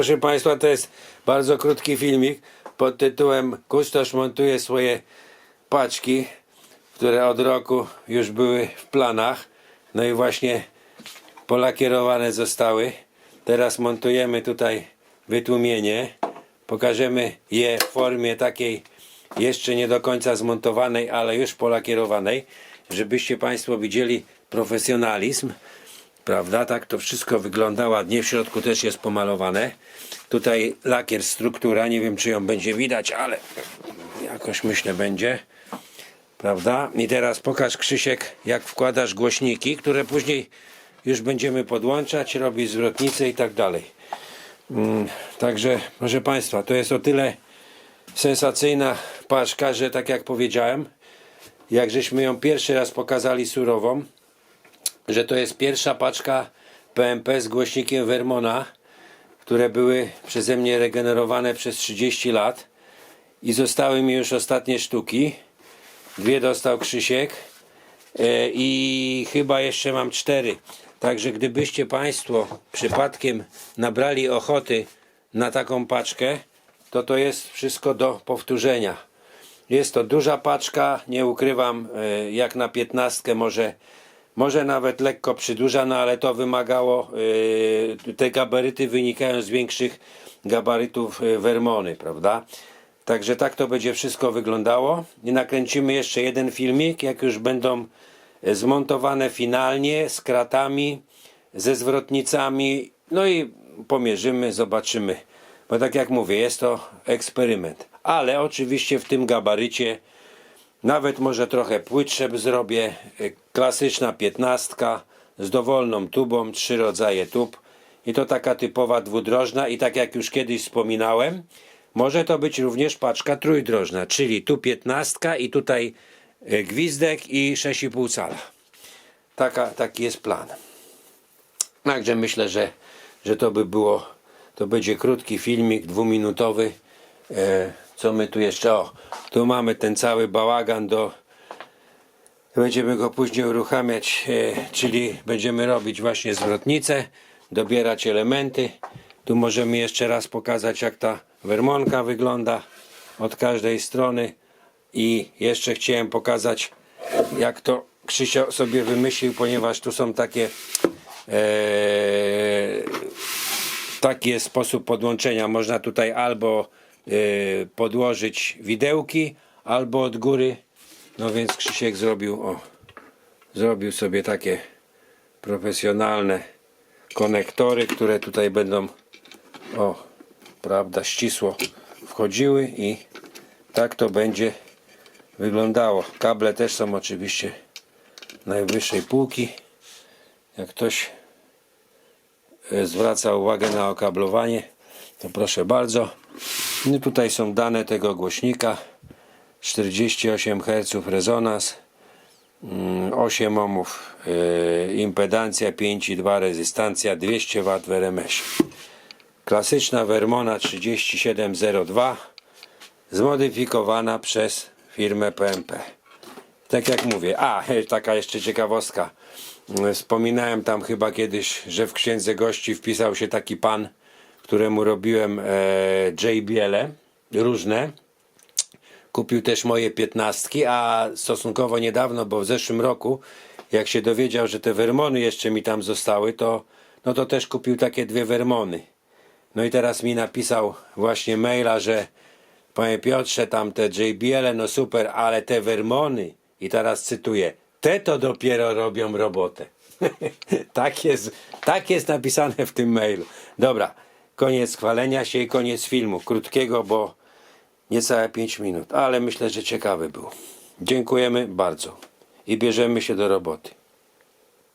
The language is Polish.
Proszę Państwa, to jest bardzo krótki filmik pod tytułem Kustosz montuje swoje paczki, które od roku już były w planach. No i właśnie polakierowane zostały. Teraz montujemy tutaj wytłumienie. Pokażemy je w formie takiej jeszcze nie do końca zmontowanej, ale już polakierowanej, żebyście Państwo widzieli profesjonalizm. Prawda? Tak to wszystko wygląda ładnie. W środku też jest pomalowane. Tutaj lakier struktura. Nie wiem, czy ją będzie widać, ale jakoś myślę będzie. Prawda? I teraz pokaż Krzysiek, jak wkładasz głośniki, które później już będziemy podłączać, robić zwrotnice i tak dalej. Mm, Także, proszę Państwa, to jest o tyle sensacyjna paczka, że tak jak powiedziałem, jak żeśmy ją pierwszy raz pokazali surową, że to jest pierwsza paczka PMP z głośnikiem Vermona, które były przeze mnie regenerowane przez 30 lat i zostały mi już ostatnie sztuki. Dwie dostał Krzysiek e, i chyba jeszcze mam cztery. Także gdybyście Państwo przypadkiem nabrali ochoty na taką paczkę, to to jest wszystko do powtórzenia. Jest to duża paczka, nie ukrywam, e, jak na piętnastkę może, może nawet lekko przydłuża, no ale to wymagało, e, te gabaryty wynikają z większych gabarytów e, Vermony, prawda? Także tak to będzie wszystko wyglądało. I nakręcimy jeszcze jeden filmik, jak już będą e, zmontowane finalnie z kratami, ze zwrotnicami. No i pomierzymy, zobaczymy. Bo tak jak mówię, jest to eksperyment. Ale oczywiście w tym gabarycie nawet może trochę płytsze zrobię. E, Klasyczna piętnastka z dowolną tubą, trzy rodzaje tub. I to taka typowa dwudrożna i tak jak już kiedyś wspominałem, może to być również paczka trójdrożna, czyli tu piętnastka i tutaj e, gwizdek i 6,5 cala. Taka, taki jest plan. Także myślę, że, że to by było, to będzie krótki filmik, dwuminutowy. E, co my tu jeszcze? O, tu mamy ten cały bałagan do. Będziemy go później uruchamiać, e, czyli będziemy robić właśnie zwrotnicę, dobierać elementy. Tu możemy jeszcze raz pokazać, jak ta wermonka wygląda od każdej strony. I jeszcze chciałem pokazać, jak to Krzysio sobie wymyślił, ponieważ tu są takie e, taki jest sposób podłączenia. Można tutaj albo podłożyć widełki, albo od góry. No więc Krzysiek zrobił, o, zrobił sobie takie profesjonalne konektory, które tutaj będą, o, prawda, ścisło wchodziły i tak to będzie wyglądało. Kable też są oczywiście najwyższej półki. Jak ktoś e, zwraca uwagę na okablowanie, to proszę bardzo. No tutaj są dane tego głośnika. 48 Hz rezonans, mm, 8 ohmów e, impedancja, 5,2 rezystancja, 200 W w RMS. Klasyczna Vermona 3702 zmodyfikowana przez firmę PMP. Tak jak mówię, a taka jeszcze ciekawostka. Wspominałem tam chyba kiedyś, że w księdze gości wpisał się taki pan, któremu robiłem e, JBL-e różne. Kupił też moje piętnastki, a stosunkowo niedawno, bo w zeszłym roku, jak się dowiedział, że te Vermony jeszcze mi tam zostały, to, no to też kupił takie dwie Vermony. No i teraz mi napisał właśnie maila, że panie Piotrze, tam te JBL, no super, ale te Vermony, i teraz cytuję, te to dopiero robią robotę. tak, jest, tak jest napisane w tym mailu. Dobra, koniec chwalenia się i koniec filmu. Krótkiego, bo niecałe 5 minut, ale myślę, że ciekawy był. Dziękujemy bardzo i bierzemy się do roboty.